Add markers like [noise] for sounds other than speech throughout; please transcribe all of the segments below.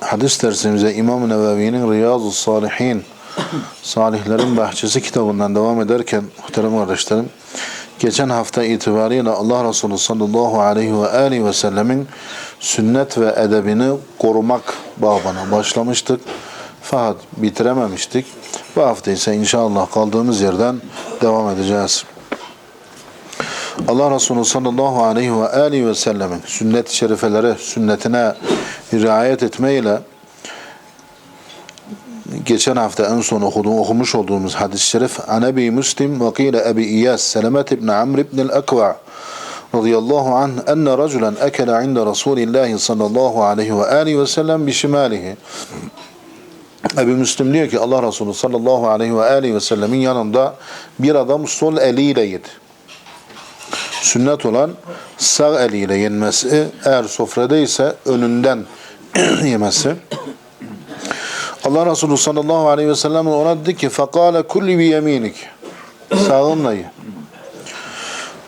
hadis dersimize İmam-ı Nevevi'nin Riyazu Salihin Salihlerin Bahçesi kitabından devam ederken muhterem kardeşlerim geçen hafta itibariyle Allah Resulü sallallahu aleyhi ve aleyhi ve sellemin sünnet ve edebini korumak babına başlamıştık. Fakat bitirememiştik. Bu hafta ise inşallah kaldığımız yerden devam edeceğiz. Allah Resulü sallallahu aleyhi ve aleyhi ve sellemin sünnet-i şerifelere, sünnetine riayet etmeyle geçen hafta en son okuduğum, okumuş olduğumuz hadis-i şerif An Ebi Müslim ve kîle Ebi İyas Selemet ibn Amr ibn el-Ekva radıyallahu anh enne raculen ekele inde Resulillahi sallallahu aleyhi ve aleyhi ve sellem bişimalihi Ebu Müslim diyor ki Allah Resulü sallallahu aleyhi ve aleyhi ve sellemin yanında bir adam sol eliyle yedi. Sünnet olan sağ eliyle yenmesi, eğer sofrada ise önünden [clears throat] yemesi. Allah Resulü sallallahu aleyhi ve sellem ona dedi ki فَقَالَ كُلِّ بِيَم۪ينِكِ Sağınla ye.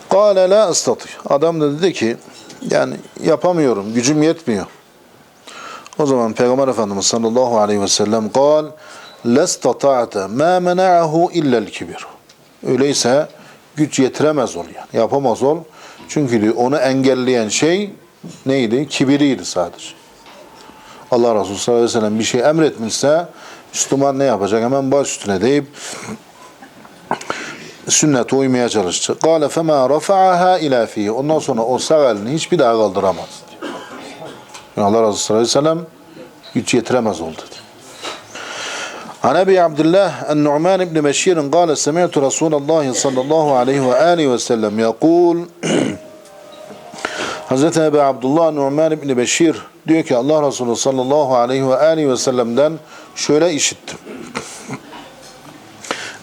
قَالَ لَا اَسْتَطِي Adam da dedi ki yani yapamıyorum, gücüm yetmiyor. O zaman Peygamber Efendimiz sallallahu aleyhi ve sellem قال لَاسْتَطَعْتَ مَا مَنَعَهُ اِلَّا الْكِبِرُ Öyleyse güç yetiremez ol yani. Yapamaz ol. Çünkü diyor, onu engelleyen şey neydi? Kibiriydi sadece. Allah Resulü sallallahu aleyhi ve sellem bir şey emretmişse Müslüman ne yapacak? Hemen baş üstüne deyip sünnete uymaya çalışacak. Kâle femâ rafa'aha ilâ fîhî. Ondan sonra o sağ elini hiçbir daha kaldıramaz. Yani Allah Resulü sallallahu aleyhi ve sellem güç yetiremez oldu. dedi. عن أبي عبد الله النعمان بن بشير قال سمعت رسول الله صلى الله عليه وآله وسلم يقول Hazreti Ebu Abdullah Numan İbni Beşir diyor ki Allah Resulü sallallahu aleyhi ve aleyhi ve sellem'den şöyle işittim.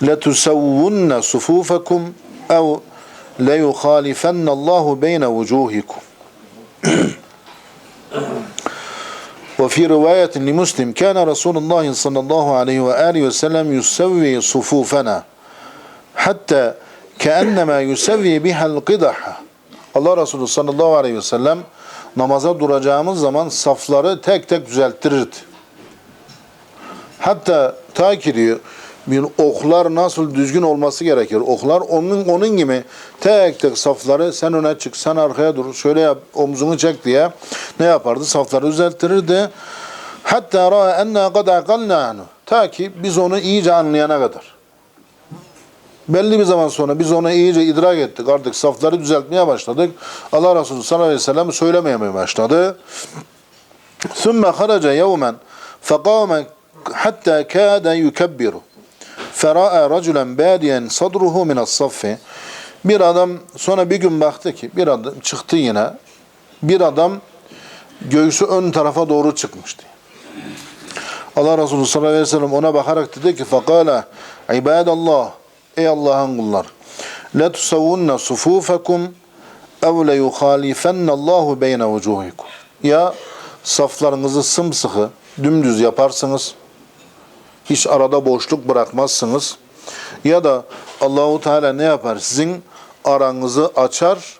لَتُسَوُّنَّ صُفُوفَكُمْ اَوْ لَيُخَالِفَنَّ اللّٰهُ بَيْنَ وُجُوهِكُمْ وفي رواية لمسلم كان رسول الله صلى الله عليه وآله وسلم يسوي صفوفنا حتى كأنما يسوي بها القدح Allah Resulü sallallahu aleyhi ve sellem namaza duracağımız zaman safları tek tek düzelttirirdi. Hatta ta ki diyor bir oklar nasıl düzgün olması gerekir. Oklar onun onun gibi tek tek safları sen öne çık, sen arkaya dur, şöyle yap, omzunu çek diye ne yapardı? Safları düzelttirirdi. Hatta ra'a enna kad aqalna. Ta ki biz onu iyice anlayana kadar. Belli bir zaman sonra biz onu iyice idrak ettik. Artık safları düzeltmeye başladık. Allah Resulü sallallahu aleyhi ve sellem söylemeye başladı. ثُمَّ خَرَجَ يَوْمًا فَقَامَ حَتَّى كَادَ يُكَبِّرُ فَرَأَى رَجُلًا بَادِيًا صَدْرُهُ مِنَ الصَّفِّ Bir adam sonra bir gün baktı ki bir adam çıktı yine. Bir adam göğsü ön tarafa doğru çıkmıştı. Allah Resulü sallallahu aleyhi ve sellem ona bakarak dedi ki فَقَالَ عِبَادَ اللّٰهِ Ey Allah'ın kullar la tusavvunna sufufakum ev le yuhalifenne Allahu beyne vucuhikum. Ya saflarınızı sımsıkı dümdüz yaparsınız. Hiç arada boşluk bırakmazsınız. Ya da Allahu Teala ne yapar? Sizin aranızı açar.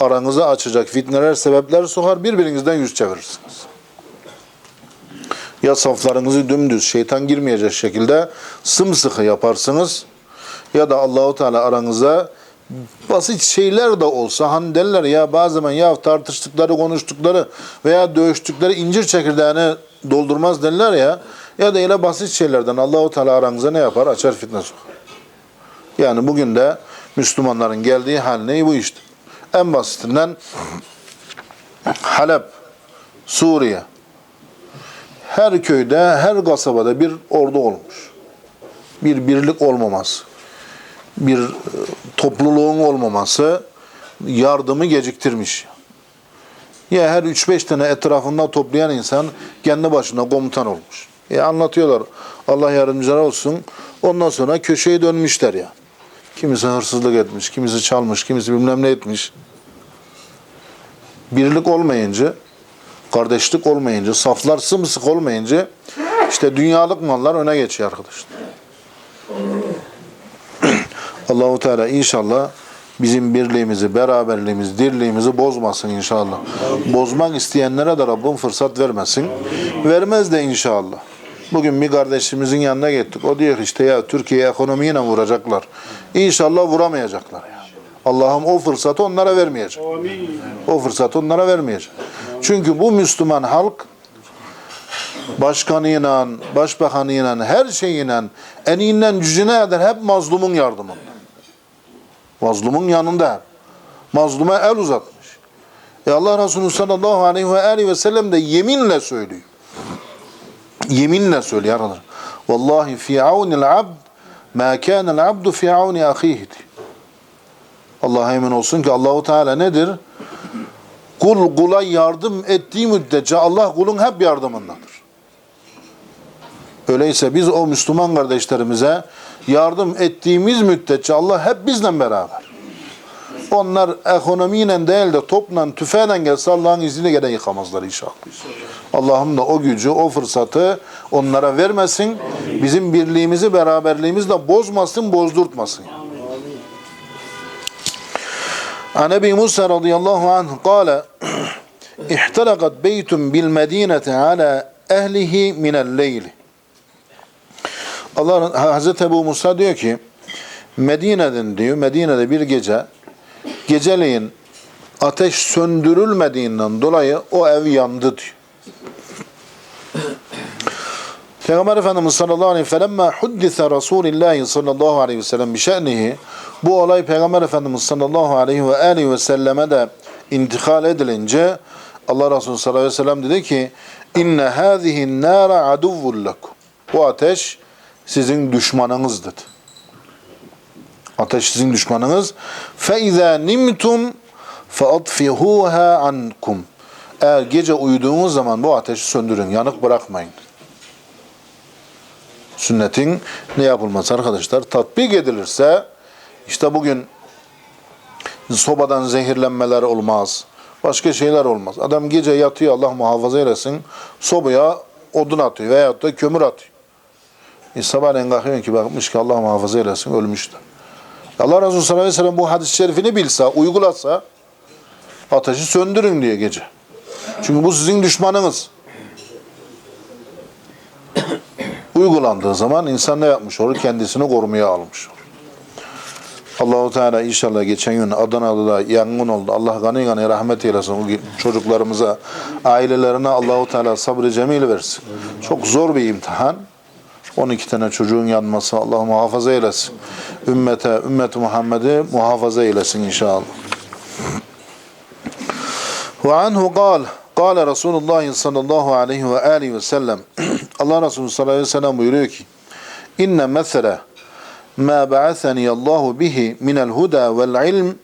Aranızı açacak fitneler, sebepler sokar. Birbirinizden yüz çevirirsiniz. Ya saflarınızı dümdüz şeytan girmeyecek şekilde sımsıkı yaparsınız ya da Allahu Teala aranıza basit şeyler de olsa hani derler ya zaman ya tartıştıkları konuştukları veya dövüştükleri incir çekirdeğini doldurmaz derler ya ya da yine basit şeylerden Allahu Teala aranıza ne yapar açar fitne. Yani bugün de Müslümanların geldiği hal ne bu işte. En basitinden Halep, Suriye her köyde, her kasabada bir ordu olmuş. Bir birlik olmaması bir topluluğun olmaması yardımı geciktirmiş. Ya her 3-5 tane etrafında toplayan insan kendi başına komutan olmuş. E anlatıyorlar. Allah yardımcıları olsun. Ondan sonra köşeye dönmüşler ya. Kimisi hırsızlık etmiş, kimisi çalmış, kimisi bilmem ne etmiş. Birlik olmayınca, kardeşlik olmayınca, saflar sımsık olmayınca işte dünyalık mallar öne geçiyor arkadaşlar. Allahu Teala inşallah bizim birliğimizi, beraberliğimizi, dirliğimizi bozmasın inşallah. Bozmak isteyenlere de Rabbim fırsat vermesin. Vermez de inşallah. Bugün bir kardeşimizin yanına gittik. O diyor işte ya Türkiye ekonomiyle vuracaklar. İnşallah vuramayacaklar. Yani. Allah'ım o fırsatı onlara vermeyecek. O fırsatı onlara vermeyecek. Çünkü bu Müslüman halk başkanıyla, başbakanıyla, her şeyiyle, eninden cücüne eder hep mazlumun yardımında. Mazlumun yanında. Mazluma el uzatmış. E Allah Resulü sallallahu aleyhi ve aleyhi ve sellem de yeminle söylüyor. Yeminle söylüyor arkadaşlar. Vallahi fi aunil abd ma kana el abdu fi auni ahihi. Allah'a emin olsun ki Allahu Teala nedir? Kul kula yardım ettiği müddetçe Allah kulun hep yardımındadır. Öyleyse biz o Müslüman kardeşlerimize yardım ettiğimiz müddetçe Allah hep bizle beraber. Onlar ekonomiyle değil de topla, tüfeğle gelse Allah'ın izniyle gene yıkamazlar inşallah. Allah'ım da o gücü, o fırsatı onlara vermesin. Bizim birliğimizi, beraberliğimizi de bozmasın, bozdurtmasın. عن ابي موسى رضي الله عنه قال احترقت بيت بالمدينة على أهله من الليل Allah Hazreti Ebu Musa diyor ki Medine'den diyor Medine'de bir gece geceleyin ateş söndürülmediğinden dolayı o ev yandı diyor. [clears throat] Peygamber Efendimiz sallallahu aleyhi ve sellem huddise Resulullah sallallahu aleyhi ve sellem bir şe'nihi bu olay Peygamber Efendimiz sallallahu aleyhi ve aleyhi ve selleme de intikal edilince Allah Resulü sallallahu aleyhi ve sellem dedi ki inne hâzihin nâra aduvvul bu ateş sizin düşmanınız dedi. Ateş sizin düşmanınız. فَاِذَا نِمْتُمْ فَاَطْفِهُوهَا عَنْكُمْ Eğer gece uyuduğunuz zaman bu ateşi söndürün, yanık bırakmayın. Sünnetin ne yapılması arkadaşlar? Tatbik edilirse, işte bugün sobadan zehirlenmeler olmaz, başka şeyler olmaz. Adam gece yatıyor, Allah muhafaza eylesin, sobaya odun atıyor veyahut da kömür atıyor. E sabahleyin kalkıyor ki bakmış ki Allah muhafaza eylesin ölmüştür. Allah Resulü sallallahu aleyhi ve sellem bu hadis-i şerifini bilse, uygulasa ateşi söndürün diye gece. Çünkü bu sizin düşmanınız. Uygulandığı zaman insan ne yapmış olur? Kendisini korumaya almış olur. Allahu Teala inşallah geçen gün Adana'da yangın oldu. Allah gani gani rahmet eylesin o çocuklarımıza, ailelerine Allahu Teala sabrı cemil versin. Çok zor bir imtihan. 12 tane çocuğun yanması Allah muhafaza eylesin. Ümmete, ümmeti Muhammed'i muhafaza eylesin inşallah. Ve anhu قال قال Resulullah sallallahu aleyhi ve aleyhi ve sellem Allah Resulü sallallahu aleyhi ve sellem buyuruyor ki inne mesele ma ba'athani Allahu bihi minel huda vel ilm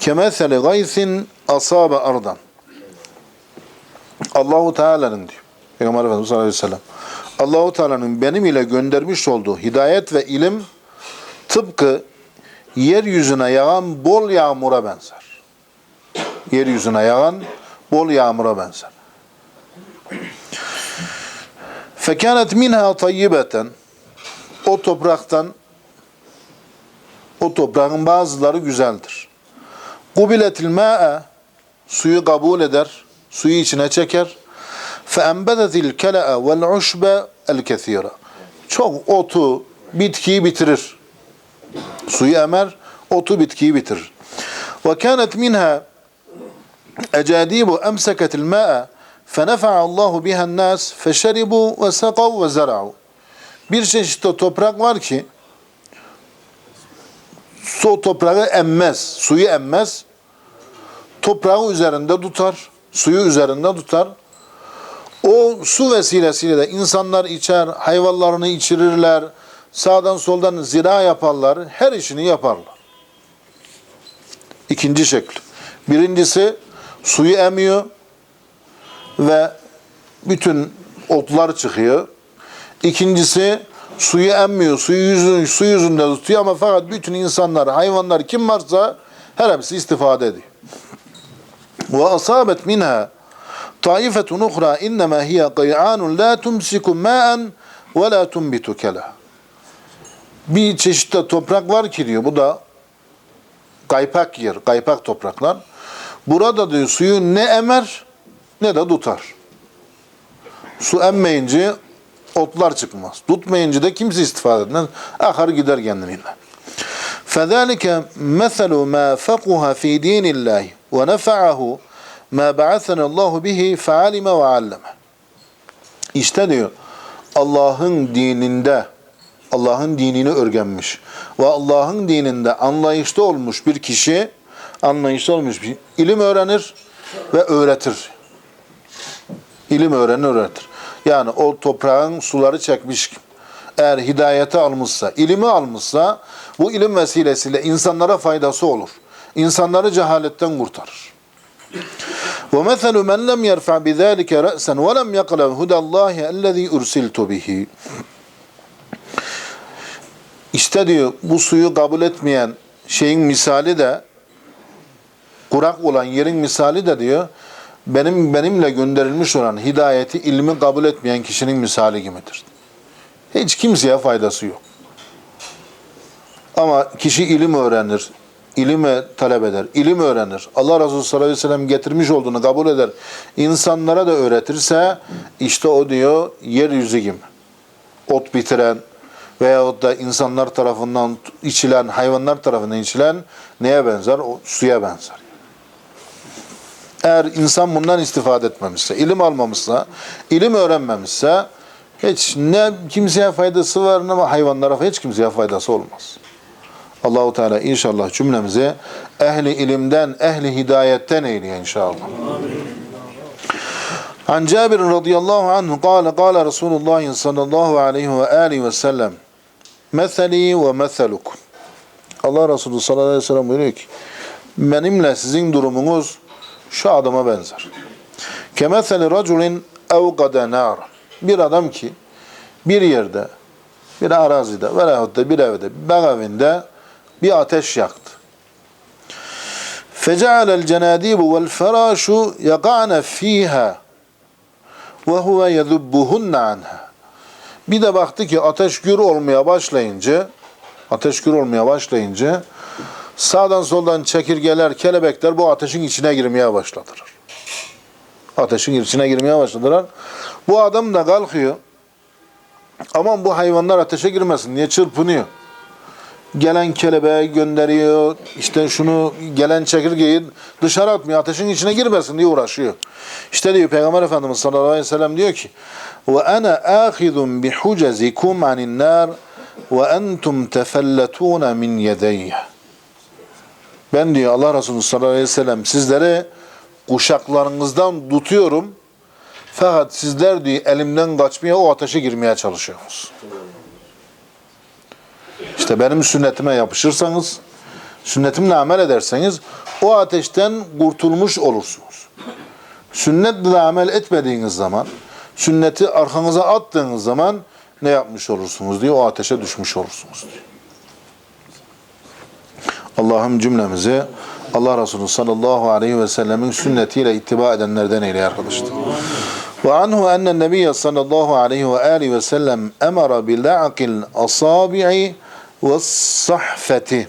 kemesele gaysin asabe ardan Allahu Teala'nın diyor Peygamber Efendimiz sallallahu aleyhi ve sellem Allahu Teala'nın benim ile göndermiş olduğu hidayet ve ilim tıpkı yeryüzüne yağan bol yağmura benzer. Yeryüzüne yağan bol yağmura benzer. Fekanet minha tayyibeten o topraktan o toprağın bazıları güzeldir. Kubiletil ma'e suyu kabul eder, suyu içine çeker. فَاَنْبَذَتِ الْكَلَأَ وَالْعُشْبَ الْكَثِيرَ Çok otu, bitkiyi bitirir. Suyu emer, otu, bitkiyi bitirir. وَكَانَتْ مِنْهَا اَجَادِيبُ اَمْسَكَتِ الْمَاءَ فَنَفَعَ اللّٰهُ بِهَا النَّاسِ فَشَرِبُوا وَسَقَوْا وَزَرَعُوا Bir çeşit de toprak var ki su toprağı emmez, suyu emmez. Toprağı üzerinde tutar, suyu üzerinde tutar. O su vesilesiyle de insanlar içer, hayvanlarını içirirler, sağdan soldan zira yaparlar, her işini yaparlar. İkinci şekli. Birincisi suyu emiyor ve bütün otlar çıkıyor. İkincisi suyu emmiyor. Suyu yüzün, su yüzünde tutuyor ama fakat bütün insanlar, hayvanlar kim varsa her hepsi istifade ediyor. Ve asabet minha taifetun ukhra innema hiye qay'anun la tumsiku ma'an ve la tunbitu kela. Bir çeşitte toprak var ki diyor bu da kaypak yer, kaypak topraklar. Burada diyor suyu ne emer ne de tutar. Su emmeyince otlar çıkmaz. Tutmayınca da kimse istifade etmez. Akar gider kendiliğinden. فذلك مثل ما فقه في دين الله ونفعه ما بعثنا الله به فعلم وعلم. İşte diyor Allah'ın dininde Allah'ın dinini öğrenmiş ve Allah'ın dininde anlayışlı olmuş bir kişi anlayışlı olmuş bir ilim öğrenir ve öğretir. İlim öğrenir, öğretir. Yani o toprağın suları çekmiş eğer hidayeti almışsa, ilimi almışsa bu ilim vesilesiyle insanlara faydası olur. İnsanları cehaletten kurtarır. وَمَثَلُ مَنْ لَمْ يَرْفَعْ بِذَٰلِكَ رَأْسًا وَلَمْ يَقْلَوْ هُدَى اللّٰهِ اَلَّذ۪ي اُرْسِلْتُ بِهِ İşte diyor bu suyu kabul etmeyen şeyin misali de kurak olan yerin misali de diyor benim benimle gönderilmiş olan hidayeti, ilmi kabul etmeyen kişinin misali gibidir. Hiç kimseye faydası yok. Ama kişi ilim öğrenir, ilime talep eder, ilim öğrenir. Allah Resulü sallallahu aleyhi ve sellem getirmiş olduğunu kabul eder. insanlara da öğretirse işte o diyor yeryüzü gibi. Ot bitiren veyahut da insanlar tarafından içilen, hayvanlar tarafından içilen neye benzer? O suya benzer. Eğer insan bundan istifade etmemişse, ilim almamışsa, ilim öğrenmemişse hiç ne kimseye faydası var ne hayvanlara hiç kimseye faydası olmaz. Allahu Teala inşallah cümlemizi ehli ilimden, ehli hidayetten eyleye inşallah. An Cabir radıyallahu anhu قال قال رسول الله sallallahu aleyhi ve alihi ve sellem Meseli ve meselukum. Allah Resulü sallallahu aleyhi ve sellem buyuruyor ki benimle sizin durumunuz şu adama benzer. Kemeseli raculin evgade nar. Bir adam ki bir yerde, bir arazide veyahut da bir evde, bir evinde bir ateş yaktı. فجعل الجناديب والفراش يقعن فيها وهو يذبهن عنها. Bir de baktı ki ateş gür olmaya başlayınca ateş gür olmaya başlayınca sağdan soldan çekirgeler, kelebekler bu ateşin içine girmeye başladılar. Ateşin içine girmeye başladılar. Bu adam da kalkıyor. Aman bu hayvanlar ateşe girmesin diye çırpınıyor. Gelen kelebeği gönderiyor. işte şunu gelen çekirgeyi dışarı atmıyor. Ateşin içine girmesin diye uğraşıyor. İşte diyor Peygamber Efendimiz sallallahu aleyhi ve sellem diyor ki ve ana ahidun bi hucazikum anin nar ve entum tefallatun min yedeyye. Ben diyor Allah Resulü sallallahu aleyhi ve sellem sizlere kuşaklarınızdan tutuyorum. Fakat sizler diyor elimden kaçmaya o ateşe girmeye çalışıyorsunuz. İşte benim sünnetime yapışırsanız, sünnetimle amel ederseniz o ateşten kurtulmuş olursunuz. Sünnetle amel etmediğiniz zaman, sünneti arkanıza attığınız zaman ne yapmış olursunuz diye o ateşe düşmüş olursunuz diyor. Allah'ım cümlemizi Allah Resulü sallallahu aleyhi ve sellemin sünnetiyle ittiba edenlerden eyle arkadaşlar. Ve anhu enne nebiyye sallallahu aleyhi ve aleyhi ve sellem emara bil'aqil asabi'i ve sahfeti.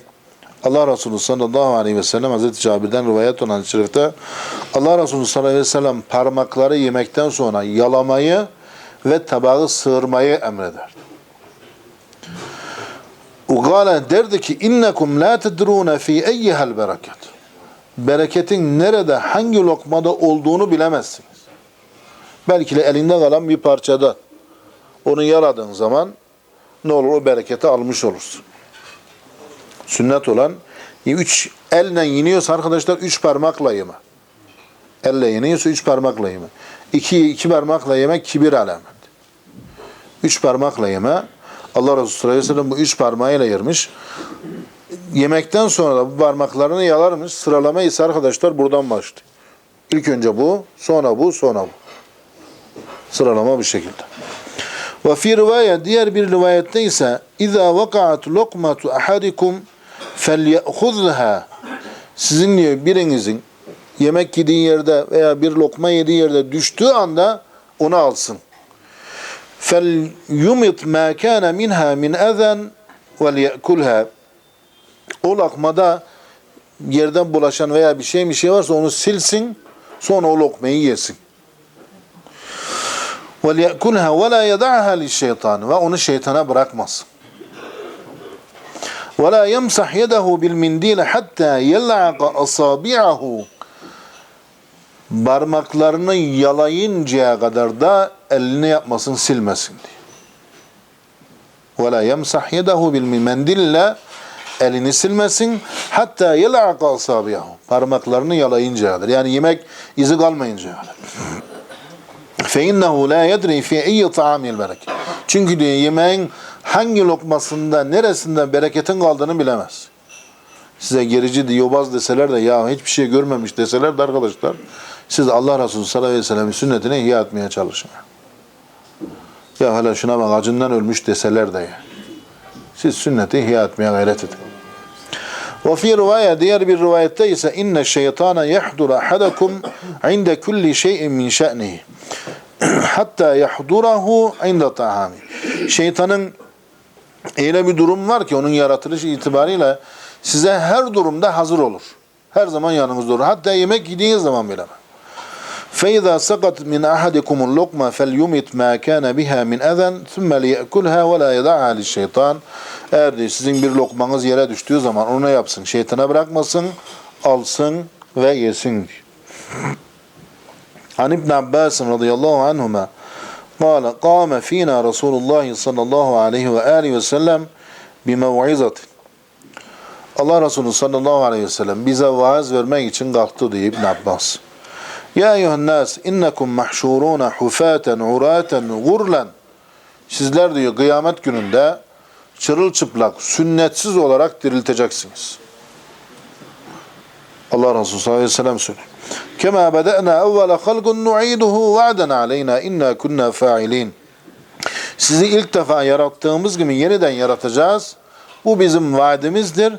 Allah Resulü sallallahu aleyhi ve sellem Hazreti Cabir'den rivayet olan şerifte Allah Resulü sallallahu aleyhi ve sellem parmakları yemekten sonra yalamayı ve tabağı sığırmayı emreder. Ugale derdi ki innekum la tedrune fi eyyihel bereket. Bereketin nerede, hangi lokmada olduğunu bilemezsiniz. Belki de elinde kalan bir parçada onu yaladığın zaman ne olur o bereketi almış olursun. Sünnet olan üç elle yeniyorsa arkadaşlar üç parmakla yeme. Elle yeniyorsa üç parmakla yeme. İki, iki parmakla yemek kibir alamet. Üç parmakla yeme. Allah Resulü sallallahu aleyhi ve bu üç parmağıyla yermiş. Yemekten sonra da bu parmaklarını yalarmış. Sıralama ise arkadaşlar buradan başlıyor. İlk önce bu, sonra bu, sonra bu. Sıralama bu şekilde. Ve fi rivayet diğer bir rivayette ise İza vakaat lokmatu ahadikum felye'khuzha Sizin diyor birinizin yemek yediği yerde veya bir lokma yediği yerde düştüğü anda onu alsın. Ma kana minha min ezen vel ye'kulha o lokmada yerden bulaşan veya bir şey bir şey varsa onu silsin sonra o lokmayı yesin. وَلْيَأْكُلْهَا وَلَا يَدَعْهَا لِلشَّيْطَانِ Ve onu şeytana bırakmasın. وَلَا يَمْسَحْ يَدَهُ بِالْمِنْدِيلِ حَتَّى يَلْعَقَ أَصَابِعَهُ Parmaklarını yalayıncaya kadar da elini yapmasın, silmesin diye. وَلَا يَمْسَحْ يَدَهُ بِالْمِنْدِيلِ elini silmesin. Hatta yel'aqa asabiyahu. Parmaklarını yalayıncaya kadar. Yani yemek izi kalmayıncaya kadar. فَاِنَّهُ لَا يَدْرِي فِي اِيِّ طَعَامِ الْبَرَكِ Çünkü diyor yemeğin hangi lokmasında, neresinde bereketin kaldığını bilemez. Size gerici de yobaz deseler de ya hiçbir şey görmemiş deseler de arkadaşlar siz Allah Resulü sallallahu aleyhi ve sellem'in sünnetini ihya etmeye çalışın. Ya hele şuna bak acından ölmüş deseler de ya. Siz sünneti ihya etmeye gayret edin. Ve fi rivayet diğer bir rivayette ise inne şeytana yahdur ahadakum inde kulli şeyin min şe'nihi [clears throat] hatta yahdurahu inde ta'ami. Şeytanın öyle bir durum var ki onun yaratılışı itibariyle size her durumda hazır olur. Her zaman yanınızda olur. Hatta yemek yediğiniz zaman bile. فإذا سقط من أحدكم اللقمة فليمت ما كان بها من أذى ثم ليأكلها ولا يدعها للشيطان Eğer diyor, sizin bir lokmanız yere düştüğü zaman onu ne yapsın? Şeytana bırakmasın, alsın ve yesin diyor. عن ابن عباس رضي الله عنهما قال قام فينا رسول الله صلى الله عليه وآله وسلم بموعظة Allah Resulü sallallahu aleyhi ve sellem bize vaaz vermek için kalktı diyor İbn Abbas. Ya eyyühen nas innekum mahşuruna hufaten uraten gurlen. Sizler diyor kıyamet gününde çırılçıplak, sünnetsiz olarak dirilteceksiniz. Allah Resulü sallallahu aleyhi ve sellem söylüyor. Kema beda'na evvela halqun nu'iduhu va'den aleyna inna kunna fa'ilin. Sizi ilk defa yarattığımız gibi yeniden yaratacağız. Bu bizim vaadimizdir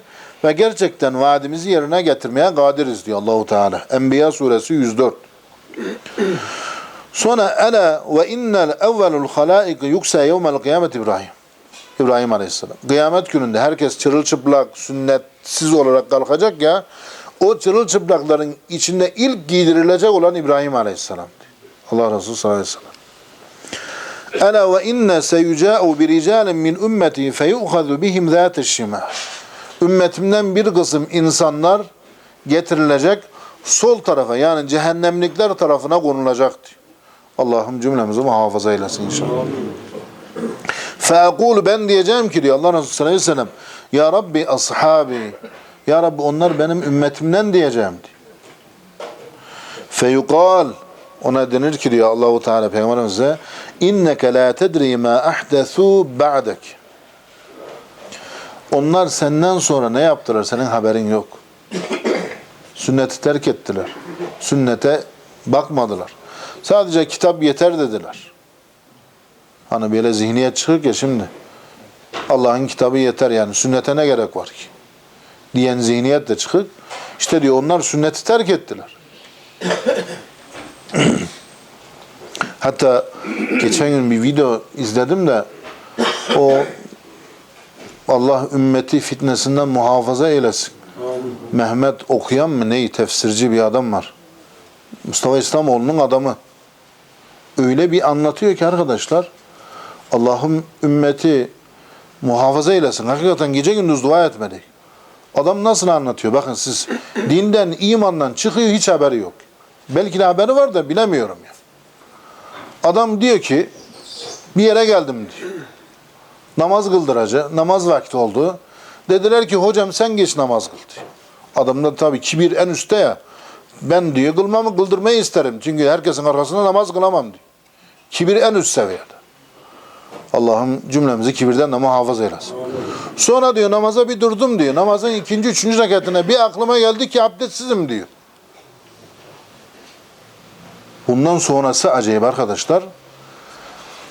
ve gerçekten vaadimizi yerine getirmeye kadiriz diyor Allahu Teala. Enbiya suresi 104. Sonra ela ve innel evvelul halaik yuksa yevmel kıyamet İbrahim. İbrahim Aleyhisselam. Kıyamet gününde herkes çırılçıplak, sünnetsiz olarak kalkacak ya. O çırılçıplakların içinde ilk giydirilecek olan İbrahim Aleyhisselam. Allah Resulü sallallahu aleyhi ve sellem. Ela ve inne seyuca'u bi ricalin min ümmeti feyu'khadu bihim zâteş şimâ. Ümmetimden bir kısım insanlar getirilecek sol tarafa yani cehennemlikler tarafına konulacak diyor. Allah'ım cümlemizi muhafaza eylesin inşallah. Feekul ben diyeceğim ki diyor Allah Resulü sallallahu aleyhi ve sellem Ya Rabbi ashabi Ya Rabbi onlar benim ümmetimden diyeceğim diyor. Feyukal ona denir ki diyor Allahu Teala Peygamberimize inneke la tedri ma ahdesu ba'dek. Onlar senden sonra ne yaptılar senin haberin yok. Sünneti terk ettiler. Sünnete bakmadılar. Sadece kitap yeter dediler. Hani böyle zihniyet çıkıyor ya şimdi. Allah'ın kitabı yeter yani sünnete ne gerek var ki? Diyen zihniyet de çıkıp işte diyor onlar sünneti terk ettiler. [clears throat] Hatta geçen gün bir video izledim de o Allah ümmeti fitnesinden muhafaza eylesin. Mehmet okuyan mı neyi tefsirci bir adam var. Mustafa İslamoğlu'nun adamı. Öyle bir anlatıyor ki arkadaşlar Allah'ım ümmeti muhafaza eylesin. Hakikaten gece gündüz dua etmedik. Adam nasıl anlatıyor? Bakın siz dinden, imandan çıkıyor hiç haberi yok. Belki de haberi var da bilemiyorum ya. Adam diyor ki bir yere geldim diyor. Namaz kıldıracı, namaz vakti oldu. Dediler ki hocam sen geç namaz kıl diyor. Adam da tabii kibir en üstte ya. Ben diyor kılmamı kıldırmayı isterim. Çünkü herkesin arkasında namaz kılamam diyor. Kibir en üst seviyede. Allah'ım cümlemizi kibirden de muhafaza eylesin. Sonra diyor namaza bir durdum diyor. Namazın ikinci, üçüncü rekatine bir aklıma geldi ki abdestsizim diyor. Bundan sonrası acayip arkadaşlar.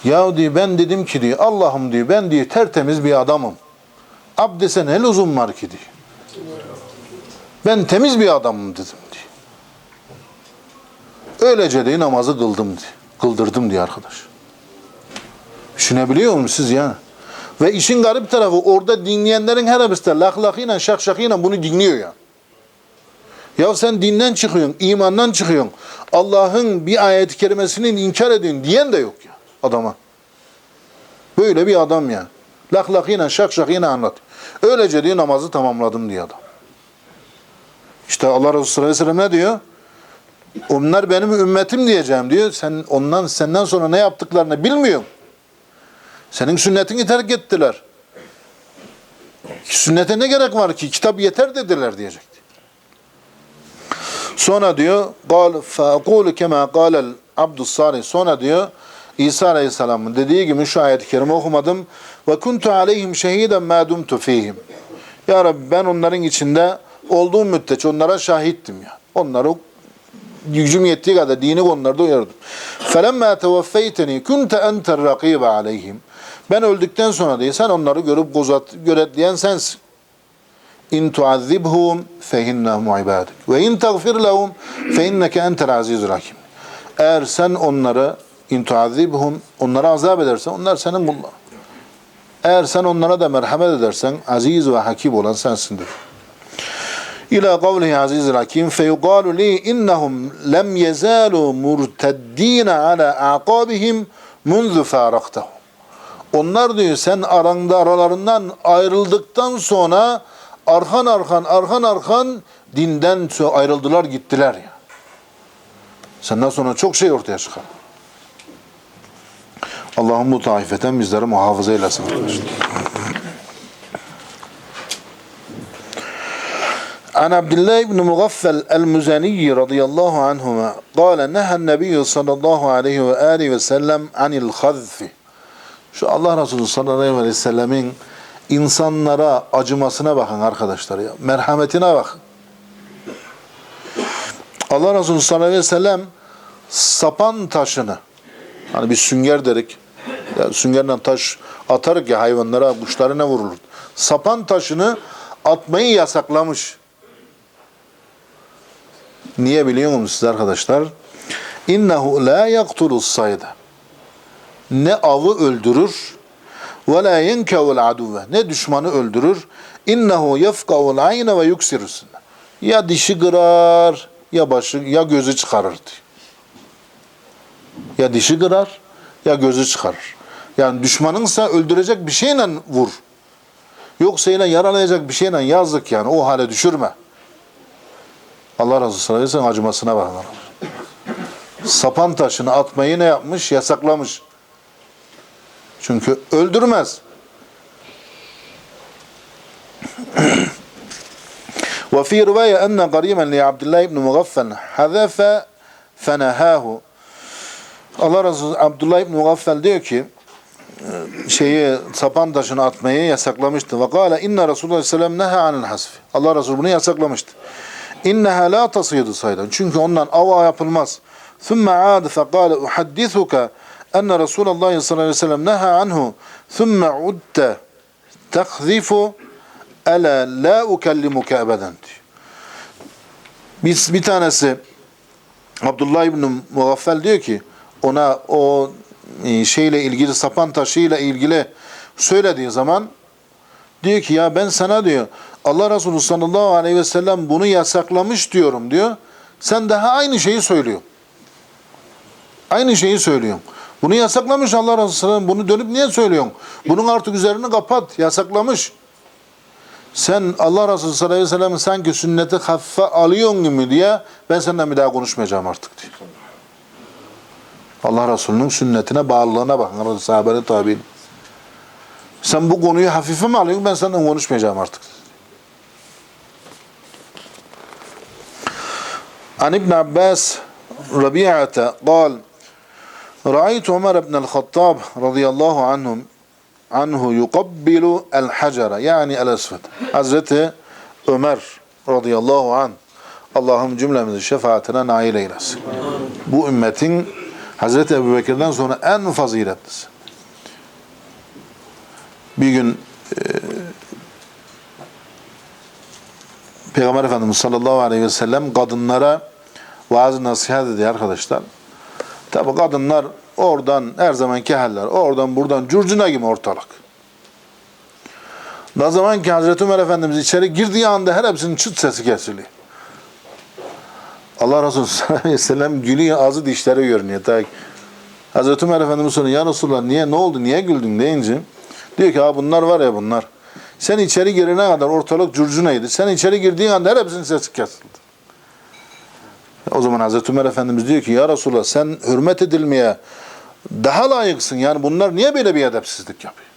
Ya diyor ben dedim ki diyor Allah'ım diyor ben diyor tertemiz bir adamım. Abdese ne lüzum var ki diyor. Ben temiz bir adamım dedim diyor. Öylece diyor namazı kıldım diyor. Kıldırdım diyor arkadaş. Düşünebiliyor musunuz yani? Ve işin garip tarafı orada dinleyenlerin her birisi de lak lakıyla şak şakıyla bunu dinliyor ya. Ya sen dinden çıkıyorsun, imandan çıkıyorsun. Allah'ın bir ayet-i kerimesini inkar ediyorsun diyen de yok ya adama. Böyle bir adam ya. Lak lakıyla şak şakıyla anlat. Öylece diyor namazı tamamladım diyor adam. İşte Allah Resulü sallallahu ve sellem ne diyor? Onlar benim ümmetim diyeceğim diyor. Sen ondan senden sonra ne yaptıklarını bilmiyorsun. Senin sünnetini terk ettiler. Sünnete ne gerek var ki? Kitap yeter dediler diyecekti. Sonra diyor قال فأقول كما قال العبد الصالح sonra diyor İsa Aleyhisselam'ın dediği gibi şu ayet-i kerime okumadım. Ve kuntu aleyhim şehiden ma dumtu fihim. Ya Rabbi ben onların içinde olduğum müddetçe onlara şahittim ya. Onları gücüm yettiği kadar dini konularda uyardım. فَلَمَّا تَوَفَّيْتَنِي كُنْتَ أَنْتَ الرَّقِيبَ عَلَيْهِمْ ben öldükten sonra diye sen onları görüp gozat, gözetleyen sensin. İn tuazzibhum fehinnahum ibadik. Ve in tagfir lehum fe inneke entel azizul hakim. Eğer sen onları in tuazzibhum onlara azap edersen onlar senin kulların. Eğer sen onlara da merhamet edersen aziz ve hakim olan sensindir. İlâ kavlihi azizul hakim feyuqalu li innahum lem yezalu murteddine ala aqabihim munzu faraktahum. Onlar diyor sen aranda aralarından ayrıldıktan sonra arkan arkan arkan arkan dinden ayrıldılar gittiler ya. Senden sonra çok şey ortaya çıkar. Allah'ım bu taifeten bizleri muhafaza eylesin. arkadaşlar. عن عبد الله بن مغفل المزني رضي الله عنهما قال نهى النبي صلى الله عليه وآله وسلم عن الخذف şu Allah Resulü sallallahu aleyhi ve sellemin insanlara acımasına bakın arkadaşlar ya. Merhametine bakın. Allah Resulü sallallahu aleyhi ve sellem sapan taşını hani bir sünger derik. Ya süngerle taş atarık ya hayvanlara, kuşlarına vurulur. Sapan taşını atmayı yasaklamış. Niye biliyor musunuz arkadaşlar? İnnehu la yaktulus sayda. Ne avı öldürür ve la yenkevul aduve. Ne düşmanı öldürür. İnnehu yefkavul ayne ve yuksirüsün. Ya dişi kırar ya başı ya gözü çıkarır diyor. Ya dişi kırar ya gözü çıkarır. Yani düşmanınsa öldürecek bir şeyle vur. Yoksa yine yaralayacak bir şeyle yazık yani o hale düşürme. Allah ve sellem acımasına bakın. Sapan taşını atmayı ne yapmış? Yasaklamış. Çünkü öldürmez. وفي رواية أن قريبا لعبد الله بن مغفل حذف فنهاه Allah Resulü Abdullah İbni Mugaffel diyor ki şeyi sapan taşını atmayı yasaklamıştı. Ve kâle inne Resulullah sellem neha anil hasfi. Allah Resulü bunu yasaklamıştı. İnneha la tasıydı saydan. Çünkü ondan ava yapılmaz. Thumma aad fekâle uhaddithuka enne Resulullah sallallahu aleyhi ve sellem neha anhu. Thumma udte tekzifu ele la ukellimuke ebeden diyor. Bir, bir tanesi Abdullah İbni Mugaffel diyor ki ona o e, şeyle ilgili sapan taşıyla ilgili söylediği zaman diyor ki ya ben sana diyor Allah Resulü sallallahu aleyhi ve sellem bunu yasaklamış diyorum diyor. Sen daha aynı şeyi söylüyor. Aynı şeyi söylüyorsun. Bunu yasaklamış Allah Resulü sallallahu aleyhi ve sellem. Bunu dönüp niye söylüyorsun? Bunun artık üzerini kapat. Yasaklamış. Sen Allah Resulü sallallahu aleyhi ve sellem'in sanki sünneti hafife alıyorsun gibi diye ben senden bir daha konuşmayacağım artık diyor. Allah Resulü'nün sünnetine bağlılığına bakın. Sahabenin tabi'in. Sen bu konuyu hafife mi alıyorsun? Ben senden konuşmayacağım artık. An İbn Abbas Rabi'ate قال Ra'aytu Ömer ibn el-Hattab radıyallahu anhum anhu yukabbilu el-hacera yani el-esved. Hazreti Ömer radıyallahu anh Allah'ım cümlemizi şefaatine nail eylesin. Bu ümmetin Hazreti Ebu Bekir'den sonra en faziletlisi. Bir gün e, Peygamber Efendimiz sallallahu aleyhi ve sellem kadınlara vaaz nasihat ediyor arkadaşlar. Tabi kadınlar oradan her zamanki haller, oradan buradan curcuna gibi ortalık. Ne zaman ki Hazreti Ömer Efendimiz içeri girdiği anda her hepsinin çıt sesi kesiliyor. Allah Resulü [laughs] sallallahu aleyhi ve sellem gülüyor, ağzı dişleri görünüyor. Ta Hazreti Ömer Efendimiz soruyor, ya Resulallah niye, ne oldu, niye güldün deyince, diyor ki, ha bunlar var ya bunlar. Sen içeri girene kadar ortalık curcunaydı. Sen içeri girdiğin anda her hepsinin sesi kesildi. O zaman Hazreti Ömer Efendimiz diyor ki, ya Resulallah sen hürmet edilmeye daha layıksın. Yani bunlar niye böyle bir edepsizlik yapıyor?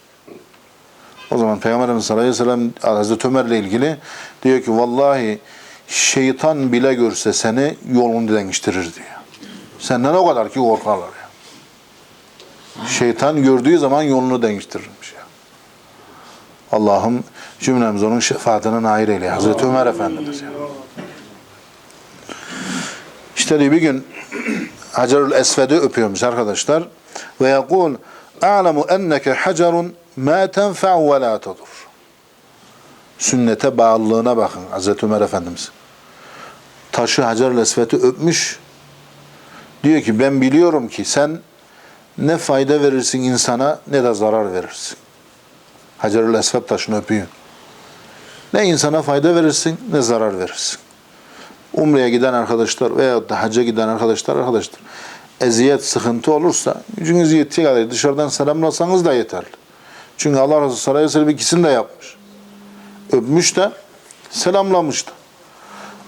O zaman Peygamber Efendimiz sallallahu aleyhi ve sellem ilgili diyor ki vallahi şeytan bile görse seni yolunu değiştirir diyor. Senden o kadar ki korkarlar ya. Şeytan gördüğü zaman yolunu değiştirirmiş ya. Allah'ım cümlemiz onun şefaatine nail eyle. Hazreti Ömer Efendimiz ya. İşte bir gün Hacerül Esved'i öpüyormuş arkadaşlar. Ve yakul a'lemu enneke hacerun ma tenfa'u ve la tadur. Sünnete bağlılığına bakın Hazreti Ömer Efendimiz. Taşı Hacerül Esved'i öpmüş. Diyor ki ben biliyorum ki sen ne fayda verirsin insana ne de zarar verirsin. Hacerül Esved taşını öpüyor. Ne insana fayda verirsin ne zarar verirsin. Umre'ye giden arkadaşlar veyahut da hacca giden arkadaşlar arkadaşlar eziyet, sıkıntı olursa gücünüz yettiği kadar dışarıdan selamlasanız da yeterli. Çünkü Allah Resulü sallallahu aleyhi ve sellem ikisini de yapmış. Öpmüş de selamlamış da.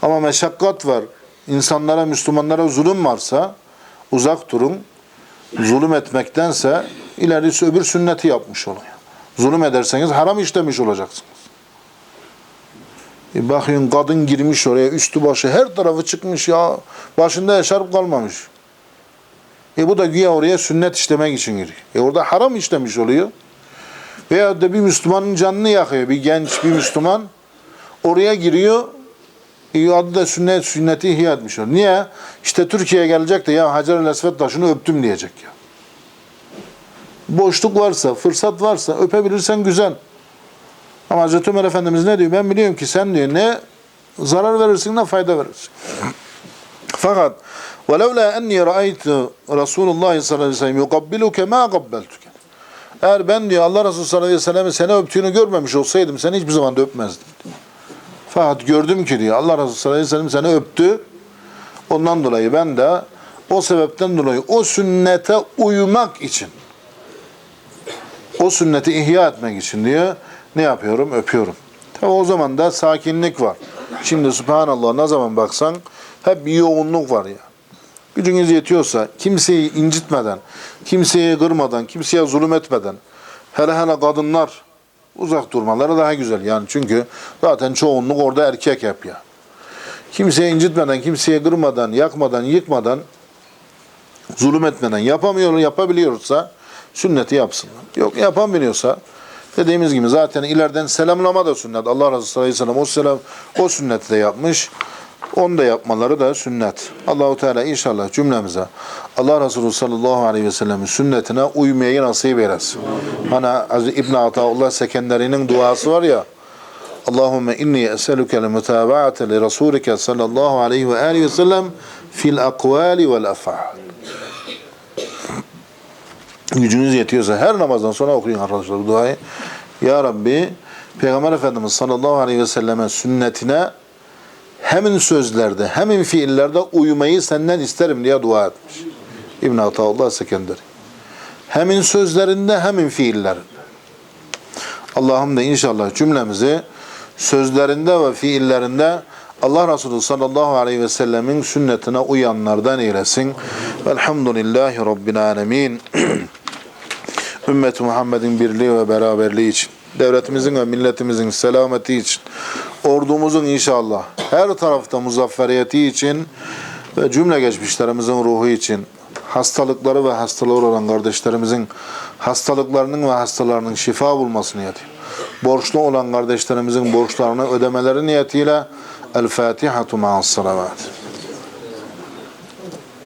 Ama meşakkat var. İnsanlara, Müslümanlara zulüm varsa uzak durun. Zulüm etmektense ilerisi öbür sünneti yapmış olun. Zulüm ederseniz haram işlemiş olacaksınız. E bakın kadın girmiş oraya üstü başı her tarafı çıkmış ya. Başında eşarp kalmamış. E bu da güya oraya sünnet işlemek için giriyor. E orada haram işlemiş oluyor. Veya da bir Müslümanın canını yakıyor. Bir genç bir Müslüman oraya giriyor. E adı da sünnet, sünneti ihya etmiş oluyor. Niye? İşte Türkiye'ye gelecek de ya Hacer-ül Esved taşını öptüm diyecek ya. Boşluk varsa, fırsat varsa öpebilirsen güzel. Ama Hazreti Ömer Efendimiz ne diyor? Ben biliyorum ki sen diyor ne zarar verirsin ne fayda verirsin. Fakat وَلَوْلَا اَنِّي رَأَيْتُ رَسُولُ اللّٰهِ sallallahu aleyhi ve sellem يُقَبِّلُكَ مَا قَبَّلْتُكَ Eğer ben diyor Allah Resulü sallallahu aleyhi ve sellem'in seni öptüğünü görmemiş olsaydım seni hiçbir zaman da öpmezdim. Fakat gördüm ki diyor Allah Resulü sallallahu aleyhi ve sellem seni öptü. Ondan dolayı ben de o sebepten dolayı o sünnete uymak için o sünneti ihya etmek için diyor ne yapıyorum? Öpüyorum. Tabi o zaman da sakinlik var. Şimdi subhanallah ne zaman baksan hep bir yoğunluk var ya. Gücünüz yetiyorsa kimseyi incitmeden, kimseyi kırmadan, kimseye zulüm etmeden, hele hele kadınlar uzak durmaları daha güzel. Yani çünkü zaten çoğunluk orada erkek hep ya. Kimseye incitmeden, kimseye kırmadan, yakmadan, yıkmadan, zulüm etmeden yapamıyor, yapabiliyorsa sünneti yapsınlar. Yok yapamıyorsa dediğimiz gibi zaten ileriden selamlama da sünnet. Allah Resulü sallallahu aleyhi ve sellem o selam o sünneti de yapmış. Onu da yapmaları da sünnet. Allahu Teala inşallah cümlemize Allah Resulü sallallahu aleyhi ve sellemin sünnetine uymayı nasip eylesin. Hani İbn Ataullah Sekenderi'nin duası var ya Allahümme inni eseluke le mutaba'ate li Rasulike sallallahu aleyhi ve aleyhi ve sellem fil akvali vel af'al. Gücünüz yetiyorsa her namazdan sonra okuyun arkadaşlar bu duayı. Ya Rabbi Peygamber Efendimiz sallallahu aleyhi ve selleme sünnetine hemin sözlerde hemin fiillerde uymayı senden isterim diye dua etmiş. İbn Ataullah Sekenderi. Hemin sözlerinde hemin fiillerinde. Allah'ım da inşallah cümlemizi sözlerinde ve fiillerinde Allah Resulü sallallahu aleyhi ve sellemin sünnetine uyanlardan eylesin. Velhamdülillahi Rabbil alemin. [clears throat] Ümmet Muhammed'in birliği ve beraberliği için, devletimizin ve milletimizin selameti için, ordumuzun inşallah her tarafta muzafferiyeti için ve cümle geçmişlerimizin ruhu için, hastalıkları ve hastalığı olan kardeşlerimizin hastalıklarının ve hastalarının şifa bulması niyetiyle, borçlu olan kardeşlerimizin borçlarını ödemeleri niyetiyle El Fatihatu ma'as salavat.